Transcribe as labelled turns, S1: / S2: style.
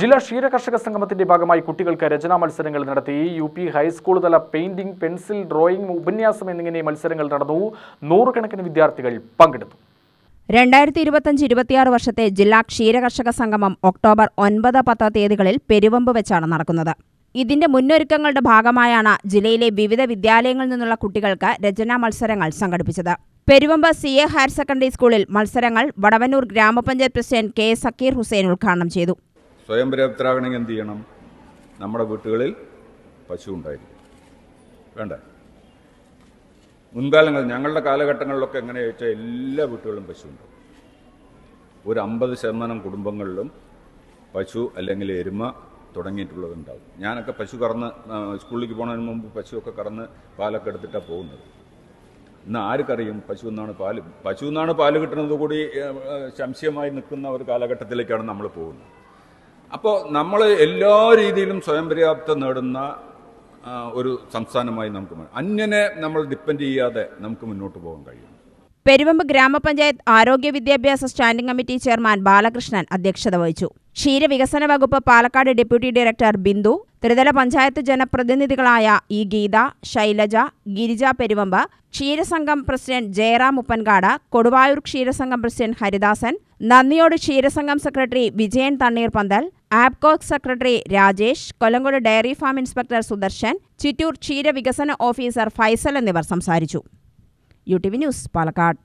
S1: ജില്ലാ ക്ഷീരകർഷക സംഗമത്തിന്റെ ഭാഗമായി കുട്ടികൾക്ക് രചനാ മത്സരങ്ങൾ നടത്തി. യു പി ഹൈസ്കൂൾ തല പെയിന്റിംഗ് പെൻസിൽ ഡ്രോയിങ് ഉപന്യാസം എന്നിങ്ങനെ മത്സരങ്ങൾ നടന്നു. നൂറുകണക്കിന് വിദ്യാർത്ഥികൾ പങ്കെടുത്തു.
S2: രണ്ടായിരത്തി ഇരുപത്തഞ്ച് ഇരുപത്തിയാറ് വർഷത്തെ ജില്ലാ ക്ഷീരകർഷക സംഗമം ഒക്ടോബർ ഒൻപത് പത്ത് തീയതികളിൽ പെരുവമ്പ് വെച്ചാണ് നടക്കുന്നത്. ഇതിന്റെ മുന്നൊരുക്കങ്ങളുടെ ഭാഗമായാണ് ജില്ലയിലെ വിവിധ വിദ്യാലയങ്ങളിൽ നിന്നുള്ള കുട്ടികൾക്ക് രചനാ മത്സരങ്ങൾ സംഘടിപ്പിച്ചത്. Peruvamba C A higher secondary സ്കൂളിൽ മത്സരങ്ങൾ വടവന്നൂർ ഗ്രാമപഞ്ചായത്ത് പ്രസിഡന്റ് കെ സക്കീർ ഹുസൈൻ ഉദ്ഘാടനം ചെയ്തു.
S3: സ്വയം പര്യാപ്തരാകണമെങ്കിൽ എന്ത് ചെയ്യണം? നമ്മുടെ വീട്ടുകളിൽ പശു ഉണ്ടായിരിക്കും വേണ്ട. മുൻകാലങ്ങൾ ഞങ്ങളുടെ കാലഘട്ടങ്ങളിലൊക്കെ എങ്ങനെ ചോദിച്ചാൽ എല്ലാ വീട്ടുകളിലും പശു ഉണ്ട് ഒരു അമ്പത് ശതമാനം കുടുംബങ്ങളിലും പശു അല്ലെങ്കിൽ എരുമ തുടങ്ങിയിട്ടുള്ളതുണ്ടാവും ഞാനൊക്കെ പശു കറന്ന് സ്കൂളിലേക്ക് പോകുന്നതിന് മുമ്പ് പശുവൊക്കെ കറന്ന് പാലൊക്കെ എടുത്തിട്ടാണ് പോകുന്നത്. ഇന്ന് ആർക്കറിയും പശു എന്നാണ് പാൽ പശു എന്നാണ് പാൽ കിട്ടുന്നത് കൂടി സംശയമായി നിൽക്കുന്ന ഒരു കാലഘട്ടത്തിലേക്കാണ് നമ്മൾ പോകുന്നത്. അപ്പോൾ നമ്മൾ എല്ലാ രീതിയിലും സ്വയം പര്യാപ്തം നേടുന്ന ഒരു സംസ്ഥാനമായി നമുക്ക് അന്യനെ നമ്മൾ ഡിപ്പെൻഡ് ചെയ്യാതെ നമുക്ക് മുന്നോട്ട് പോകാൻ കഴിയും.
S2: പെരുവമ്പ് ഗ്രാമപഞ്ചായത്ത് ആരോഗ്യ വിദ്യാഭ്യാസ സ്റ്റാൻഡിംഗ് കമ്മിറ്റി ചെയർമാൻ ബാലകൃഷ്ണൻ അധ്യക്ഷത വഹിച്ചു. ക്ഷീരവികസന വകുപ്പ് പാലക്കാട് ഡെപ്യൂട്ടി ഡയറക്ടർ ബിന്ദു ത്രിതല പഞ്ചായത്ത് ജനപ്രതിനിധികളായ ഇ ഗീത ശൈലജ ഗിരിജ പെരുവമ്പ് ക്ഷീരസംഘം പ്രസിഡന്റ് ജയറാം ഉപ്പൻകാട് കൊടുവായൂർ ക്ഷീരസംഘം പ്രസിഡന്റ് ഹരിദാസൻ നന്ദിയോട് ക്ഷീരസംഘം സെക്രട്ടറി വിജയൻ തണ്ണീർ പന്തൽ ആപ്കോക് secretary Rajesh Kollengode dairy farm inspector Sudarshan Chittur ക്ഷീരവികസന ഓഫീസർ ഫൈസൽ എന്നിവർ സംസാരിച്ചു. U T V news Palakkad.